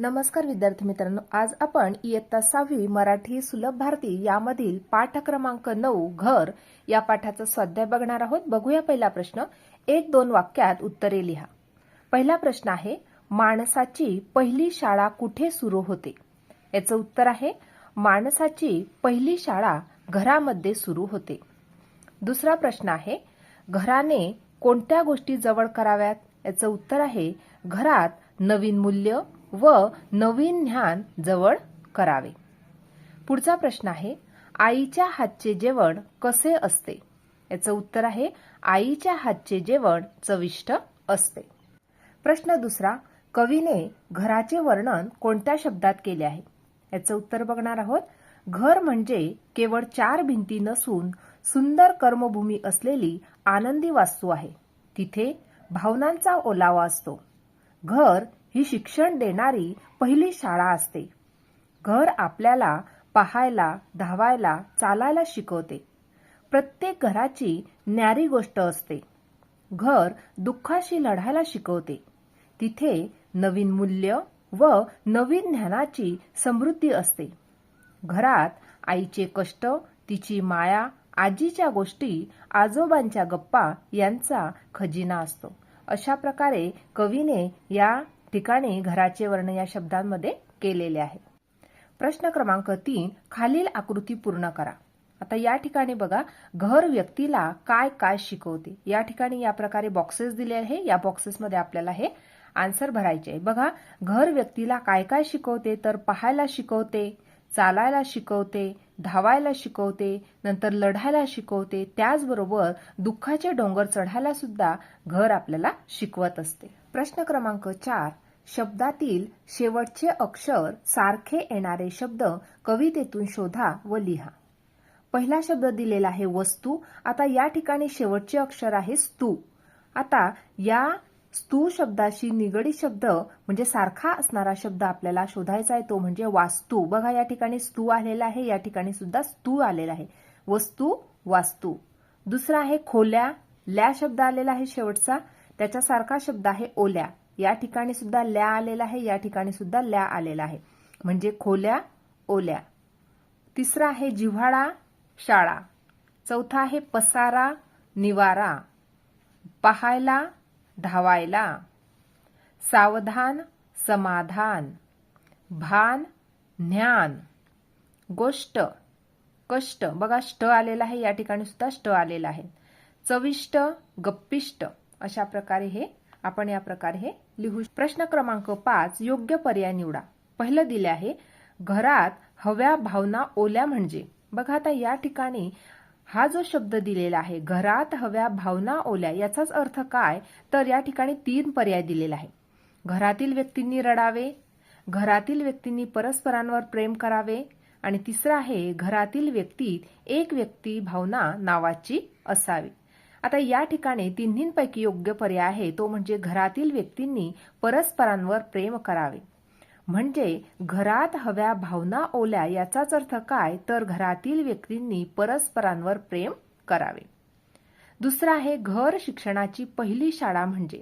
नमस्कार विद्यार्थी मित्रांनो आज आपण इयत्ता सहावी मराठी सुलभ भारती यामधील पाठ क्रमांक नऊ घर या पाठाचा स्वाध्याय बघणार आहोत. बघूया पहिला प्रश्न. एक दोन वाक्यात उत्तरे लिहा. पहिला प्रश्न आहे माणसाची पहिली शाळा कुठे सुरू होते? याचं उत्तर आहे माणसाची पहिली शाळा घरामध्ये सुरू होते. दुसरा प्रश्न आहे घराने कोणत्या गोष्टी जवळ कराव्यात? याचं उत्तर आहे घरात नवीन मूल्य व नवीन ज्ञान जवळ करावे. पुढचा प्रश्न आहे आईच्या हातचे जेवण कसे असते? याचं उत्तर आहे आईच्या हातचे जेवण चविष्ट असते. प्रश्न दुसरा कवीने घराचे वर्णन कोणत्या शब्दात केले आहे? याचं उत्तर बघणार आहोत घर म्हणजे केवळ चार भिंती नसून सुंदर कर्मभूमी असलेली आनंदी वास्तू आहे. तिथे भावनांचा ओलावा असतो. घर ही शिक्षण देणारी पहिली शाळा असते. घर आपल्याला पाहायला धावायला चालायला शिकवते. प्रत्येक घराची न्यारी गोष्ट असते. घर दुःखाशी लढायला शिकवते. तिथे नवीन मूल्य व नवीन ज्ञानाची समृद्धी असते. घरात आईचे कष्ट तिची माया आजीच्या गोष्टी आजोबांच्या गप्पा यांचा खजिना असतो. अशा प्रकारे कवीने या ठिकाणी घराचे वर्ण या शब्दांमध्ये केलेले आहे. प्रश्न क्रमांक तीन खालील आकृती पूर्ण करा. आता या ठिकाणी बघा घर व्यक्तीला काय काय शिकवते. या ठिकाणी या प्रकारे बॉक्सेस दिले आहे. या बॉक्सेसमध्ये आपल्याला हे आन्सर भरायचे आहे. बघा घर व्यक्तीला काय काय शिकवते? तर पाहायला शिकवते चालायला शिकवते धावायला शिकवते नंतर लढायला शिकवते. त्याचबरोबर दुःखाचे डोंगर चढायला सुद्धा घर आपल्याला शिकवत असते. प्रश्न क्रमांक चार शब्दातील शेवटचे अक्षर सारखे येणारे शब्द कवितेतून शोधा व लिहा. पहिला शब्द दिलेला आहे वस्तू. आता या ठिकाणी शेवटचे अक्षर आहे स्तू. आता या स्तू शब्दाशी निगडीत शब्द म्हणजे सारखा असणारा शब्द आपल्याला शोधायचा आहे तो म्हणजे वास्तू. बघा या ठिकाणी स्तू आलेला आहे या ठिकाणी सुद्धा स्तू आलेला आहे. वस्तू वास्तू. दुसरा आहे खोल्या. ल्या शब्द आलेला आहे शेवटचा. त्याच्यासारखा शब्द आहे ओल्या. या ठिकाणी सुद्धा ल्या आलेला आहे या ठिकाणी सुद्धा ल्या आलेला आहे. म्हणजे खोल्या ओल्या. तिसरा आहे जिव्हाळा शाळा. चौथा आहे पसारा निवारा. पाहायला धावायला. सावधान समाधान. भान ज्ञान. गोष्ट कष्ट. बघा ष्ट आलेला आहे या ठिकाणी सुद्धा ष्ट आलेला आहे. चविष्ट गप्पिष्ट. अशा प्रकारे हे आपण या प्रकारे हे लिहू प्रश्न क्रमांक पाच योग्य पर्याय निवडा. पहिलं दिले आहे घरात हव्या भावना ओल्या म्हणजे. बघा आता या ठिकाणी हा जो शब्द दिलेला आहे घरात हव्या भावना ओल्या याचाच अर्थ काय? तर या ठिकाणी तीन पर्याय दिलेला आहे. घरातील व्यक्तींनी रडावे घरातील व्यक्तींनी परस्परांवर प्रेम करावे आणि तिसरं आहे घरातील व्यक्तीत एक व्यक्ती भावना नावाची असावी. आता या ठिकाणी तिन्हींपैकी योग्य पर्याय आहे. तो म्हणजे घरातील व्यक्तींनी परस्परांवर प्रेम करावे. म्हणजे घरात हव्या भावना ओल्या याचाच अर्थ काय? तर घरातील व्यक्तींनी परस्परांवर प्रेम करावे. दुसरं आहे घर शिक्षणाची पहिली शाळा म्हणजे.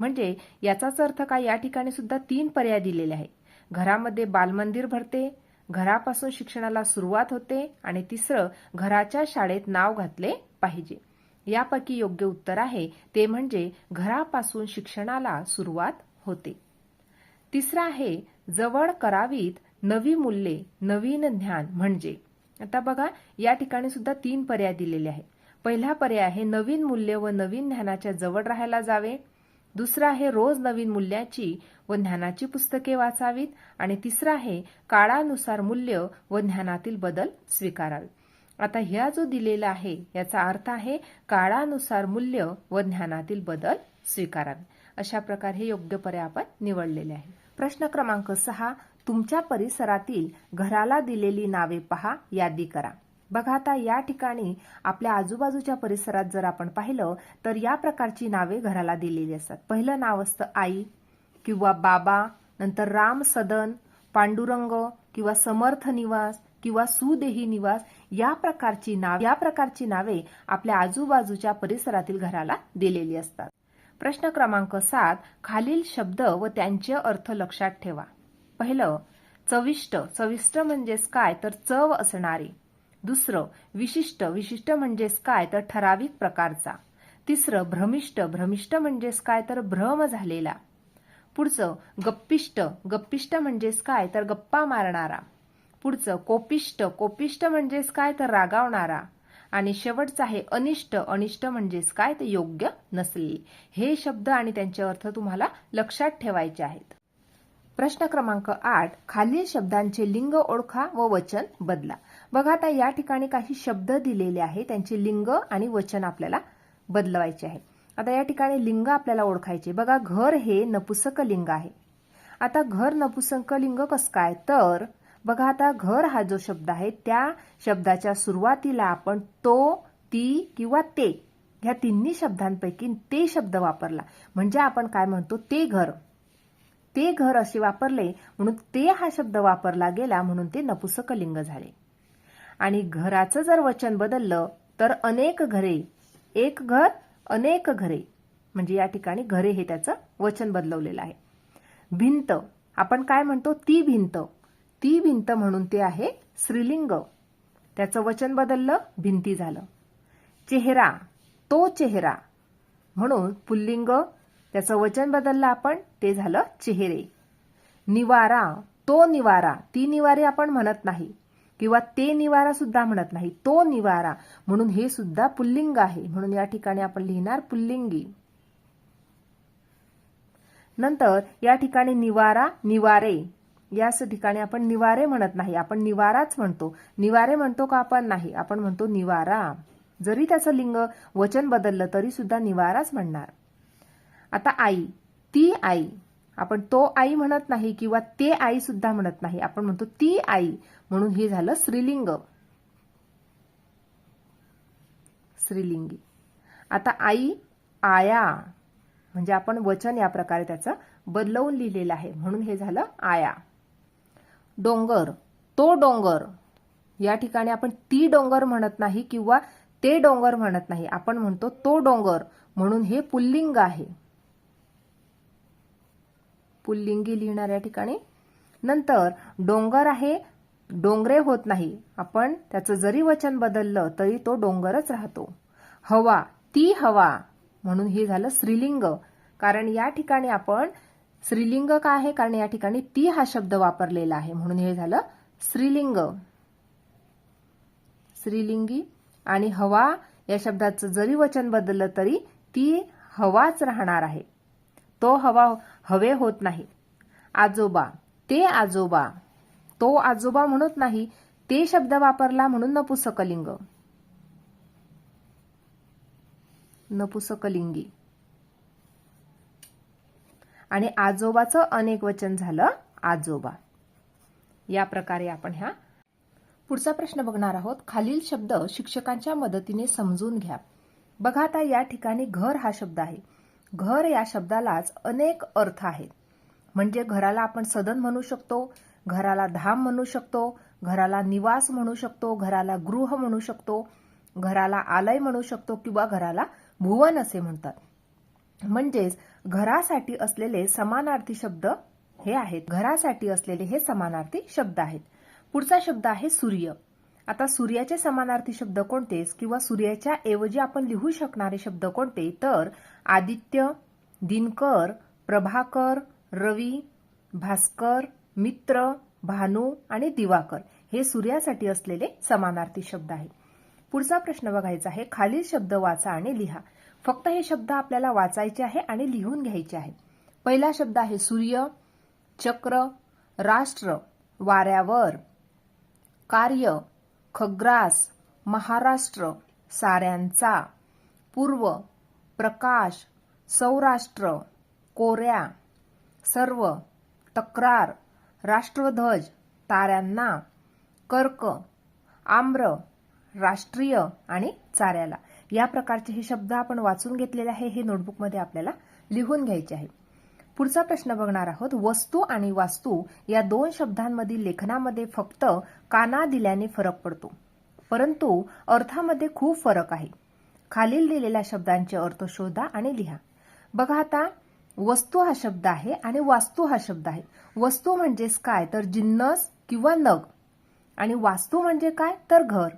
म्हणजे याचाच अर्थ काय? या ठिकाणी सुद्धा तीन पर्याय दिलेले आहे घरामध्ये बालमंदिर भरते घरापासून शिक्षणाला सुरुवात होते आणि तिसरं घराच्या शाळेत नाव घातले पाहिजे. यापैकी योग्य उत्तर आहे ते म्हणजे घरापासून शिक्षणाला सुरुवात होते. तिसरा आहे जवळ करावीत नवी मूल्ये नवीन ज्ञान म्हणजे. आता बघा या ठिकाणी सुद्धा तीन पर्याय दिलेले आहेत. पहिला पर्याय आहे नवीन मूल्य व नवीन ज्ञानाच्या जवळ राहायला जावे. दुसरा आहे रोज नवीन मूल्याची व ज्ञानाची पुस्तके वाचावीत. आणि तिसरा आहे काळानुसार मूल्य व ज्ञानातील बदल स्वीकारावे. आता ह्या जो दिलेला आहे याचा अर्थ आहे काळानुसार मूल्य व ज्ञानातील बदल स्वीकारावे. अशा प्रकारे हे योग्य पर्याय आपण निवडलेले आहे. प्रश्न क्रमांक सहा तुमच्या परिसरातील घराला दिलेली नावे पहा यादी करा. बघा आता या ठिकाणी आपल्या आजूबाजूच्या परिसरात जर आपण पाहिलं तर या प्रकारची नावे घराला दिलेली असतात. पहिलं नाव असतं आई किंवा बाबा नंतर राम सदन पांडुरंग किंवा समर्थ निवास किंवा सुदेही निवास या प्रकारची नाव या प्रकारची नावे आपल्या आजूबाजूच्या परिसरातील घराला दिलेली असतात. प्रश्न क्रमांक सात खालील शब्द व त्यांचे अर्थ लक्षात ठेवा. पहिलं चविष्ट. चविष्ट म्हणजेच काय तर चव असणारे. दुसरं विशिष्ट. विशिष्ट म्हणजेच काय तर ठराविक प्रकारचा. तिसरं भ्रमिष्ट. भ्रमिष्ट म्हणजेच काय तर भ्रम झालेला. पुढचं गप्पिष्ट. गप्पिष्ट म्हणजेच काय तर गप्पा मारणारा. पुढचं कोपिष्ट कोपिष्ट म्हणजेच काय तर रागावणारा आणि शेवटचं आहे अनिष्ट अनिष्ट म्हणजेच काय तर योग्य नसलेले. हे शब्द आणि त्यांचे अर्थ तुम्हाला लक्षात ठेवायचे आहेत. प्रश्न क्रमांक आठ खालील शब्दांचे लिंग ओळखा व वचन बदला. बघा आता या ठिकाणी काही शब्द दिलेले आहे त्यांचे लिंग आणि वचन आपल्याला बदलवायचे आहे. आता या ठिकाणी लिंग आपल्याला ओळखायचे. बघा घर हे नपुसक लिंग आहे. आता घर नपुसक लिंग कसं काय? तर बघा आता घर हा जो शब्द आहे त्या शब्दाच्या सुरुवातीला आपण तो ती किंवा ते ह्या तिन्ही शब्दांपैकी ते शब्द वापरला. म्हणजे आपण काय म्हणतो? ते घर. ते घर असे वापरले म्हणून ते हा शब्द वापरला गेला म्हणून ते नपुसकलिंग झाले. आणि घराचं जर वचन बदललं तर अनेक घरे एक घर अनेक घरे म्हणजे या ठिकाणी घरे हे त्याचं वचन बदलवलेलं आहे. भिंत. आपण काय म्हणतो? ती भिंत. ती भिंत म्हणून ते आहे स्त्रीलिंग. त्याचं वचन बदललं भिंती झालं. चेहरा तो चेहरा. म्हणून पुल्लिंग त्याचं वचन बदललं आपण ते झालं चेहरे. निवारा तो निवारा. ती निवारे आपण म्हणत नाही. किंवा ते निवारा सुद्धा म्हणत नाही. तो निवारा. म्हणून हे सुद्धा पुल्लिंग आहे. म्हणून या ठिकाणी आपण लिहिणार पुल्लिंगी. नंतर या ठिकाणी निवारा निवारे. याच ठिकाणी आपण निवारे म्हणत नाही. आपण निवाराच म्हणतो. निवारे म्हणतो का आपण नाही? आपण म्हणतो निवारा. जरी त्याचं लिंग वचन बदललं तरी सुद्धा निवाराच म्हणणार. आता आई ती आई. आपण तो आई म्हणत नाही किंवा ते आई सुद्धा म्हणत नाही. आपण म्हणतो ती आई. म्हणून हे झालं स्त्रीलिंग. स्त्रीलिंगी. आता आई आया. म्हणजे आपण वचन या प्रकारे त्याचं बदलवून लिहिलेलं आहे. म्हणून हे झालं आया. डोंगर तो डोंगर या ठिकाणी आपण ती डोंगर म्हणत नाही किंवा ते डोंगर म्हणत नाही. आपण म्हणतो तो डोंगर म्हणून हे पुल्लिंग आहे. पुल्लिंगी लिहिणार या ठिकाणी नंतर डोंगर आहे डोंगरे होत नाही. आपण त्याचं जरी वचन बदललं तरी तो डोंगरच राहतो. हवा ती हवा म्हणून हे झालं स्त्रीलिंग. कारण या ठिकाणी आपण स्त्रीलिंग का आहे? कारण या ठिकाणी ती हा शब्द वापरलेला आहे. म्हणून हे झालं स्त्रीलिंग. स्त्रीलिंगी आणि हवा या शब्दाचं जरी वचन बदललं तरी ती हवाच राहणार आहे. तो हवा हवे होत नाही. आजोबा ते आजोबा. तो आजोबा म्हणत नाही ते शब्द वापरला म्हणून नपुसकलिंग. नपुसकलिंगी. आणि आजोबाचं अनेक वचन झालं आजोबा. या प्रकारे आपण ह्या पुढचा प्रश्न बघणार आहोत. खालील शब्द शिक्षकांच्या मदतीने समजून घ्या. बघा आता या ठिकाणी घर हा शब्द आहे. घर या शब्दालाच अनेक अर्थ आहेत. म्हणजे घराला आपण सदन म्हणू शकतो घराला धाम म्हणू शकतो घराला निवास म्हणू शकतो घराला गृह म्हणू शकतो घराला आलय म्हणू शकतो किंवा घराला भुवन असे म्हणतात. म्हणजेच घरासाठी असलेले समानार्थी शब्द हे आहेत. घरासाठी असलेले हे समानार्थी शब्द आहेत. पुढचा शब्द आहे सूर्य. आता सूर्याचे समानार्थी शब्द कोणतेच किंवा सूर्याच्या ऐवजी आपण लिहू शकणारे शब्द कोणते? तर आदित्य दिनकर प्रभाकर रवी भास्कर मित्र भानू आणि दिवाकर हे सूर्यासाठी असलेले समानार्थी शब्द आहेत. पुढचा प्रश्न बघायचा आहे. खालील शब्द वाचा आणि लिहा. फक्त हे शब्द आपल्याला वाचायचे आहे आणि लिहून घ्यायचे आहे. पहिला शब्द आहे सूर्य चक्र राष्ट्र वाऱ्यावर. कार्य खग्रास महाराष्ट्र साऱ्यांचा. पूर्व प्रकाश सौराष्ट्र कोऱ्या. सर्व तक्रार राष्ट्रध्वज ताऱ्यांना. कर्क आम्र राष्ट्रीय आणि चाऱ्याला. या प्रकारचे हे शब्द आपण वाचून घेतलेले आहे हे नोटबुकमध्ये आपल्याला लिहून घ्यायचे आहे. पुढचा प्रश्न बघणार आहोत वस्तू आणि वास्तू या दोन शब्दांमधील लेखनामध्ये फक्त काना दिल्याने फरक पडतो. परंतु अर्थामध्ये खूप फरक आहे. खालील दिलेल्या शब्दांचे अर्थ शोधा आणि लिहा. बघा आता वस्तू हा शब्द आहे आणि वास्तू हा शब्द आहे. वस्तू म्हणजेच काय? तर जिन्नस किंवा नग. आणि वास्तू म्हणजे काय? तर घर.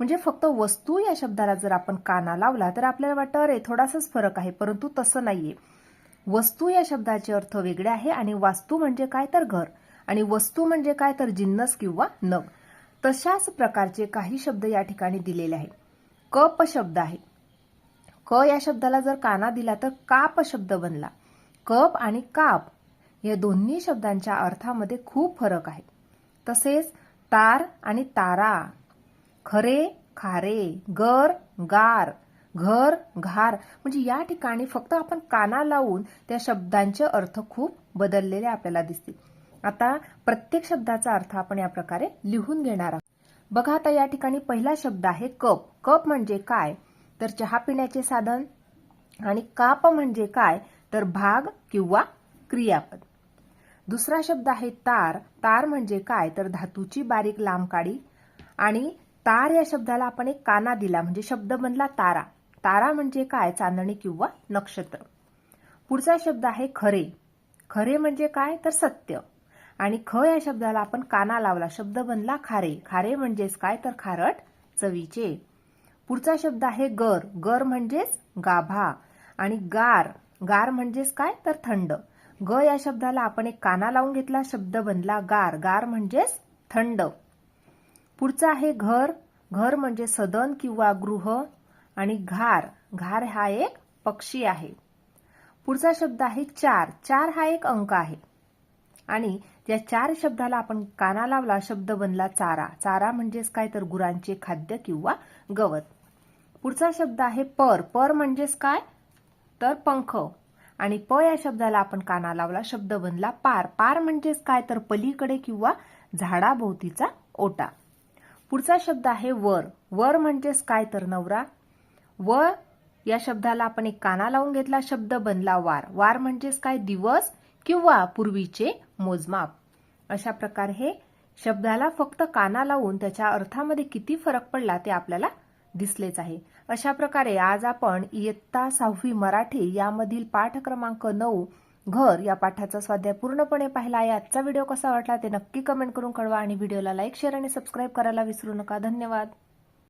म्हणजे फक्त वस्तू या शब्दाला जर आपण काना लावला तर आपल्याला वाटतं अरे थोडासाच फरक आहे. परंतु तसं नाहीये. वस्तू या शब्दाचे अर्थ वेगळे आहे आणि वास्तू म्हणजे काय तर घर आणि वस्तू म्हणजे काय तर जिन्नस किंवा नग. तशाच प्रकारचे काही शब्द या ठिकाणी दिलेले आहे कप शब्द आहे. क या शब्दाला जर काना दिला तर काप शब्द बनला. कप आणि काप या दोन्ही शब्दांच्या अर्थामध्ये खूप फरक आहे. तसेच तार आणि तारा खरे खारे गर गार घर घार. म्हणजे या ठिकाणी फक्त आपण काना लावून त्या शब्दांचे अर्थ खूप बदललेले आपल्याला दिसतील. आता प्रत्येक शब्दाचा अर्थ आपण या प्रकारे लिहून घेणार आहोत. बघा आता या ठिकाणी पहिला शब्द आहे कप. कप म्हणजे काय? तर चहा पिण्याचे साधन आणि काप म्हणजे काय? तर भाग किंवा क्रियापद. दुसरा शब्द आहे तार. तार म्हणजे काय? तर धातूची बारीक लांब काडी आणि तार या शब्दाला आपण एक काना दिला म्हणजे शब्द बनला तारा. तारा म्हणजे काय? चांदणी किंवा नक्षत्र. पुढचा शब्द आहे खरे. खरे म्हणजे काय? तर सत्य. आणि ख या शब्दाला आपण काना लावला शब्द बनला खारे. खारे म्हणजेच काय? तर खारट चवीचे. पुढचा शब्द आहे गर. गर म्हणजेच गाभा. आणि गार. गार म्हणजेच काय? तर थंड. ग या शब्दाला आपण एक काना लावून घेतला शब्द बनला गार. गार म्हणजेच थंड. पुढचं आहे घर. घर म्हणजे सदन किंवा गृह आणि घार. घार हा एक पक्षी आहे. पुढचा शब्द आहे चार. चार हा एक अंक आहे. आणि या चार शब्दाला आपण काना लावला शब्द बनला चारा. चारा म्हणजेच काय तर गुरांचे खाद्य किंवा गवत. पुढचा शब्द आहे पर. पर म्हणजेच काय? तर पंख. आणि प या शब्दाला आपण काना लावला शब्द बनला पार. पार म्हणजेच काय तर पलीकडे किंवा झाडाभोवतीचा ओटा. पुढचा शब्द आहे वर. वर म्हणजेच काय तर नवरा? व या शब्दाला आपण एक काना लावून घेतला शब्द बनला वार. वार म्हणजेच काय? दिवस किंवा पूर्वीचे मोजमाप. अशा प्रकारे हे शब्दाला फक्त काना लावून त्याच्या अर्थामध्ये किती फरक पडला ते आपल्याला दिसलेच आहे. अशा प्रकारे आज आपण इयत्ता सहावी मराठी यामधील पाठ क्रमांक नऊ घर या पाठाचा स्वाध्याय पूर्णपणे पाहिला. आहे आजचा व्हिडिओ कसा वाटला ते नक्की कमेंट करून कळवा आणि व्हिडिओला लाईक शेअर आणि सबस्क्राईब करायला विसरू नका. धन्यवाद.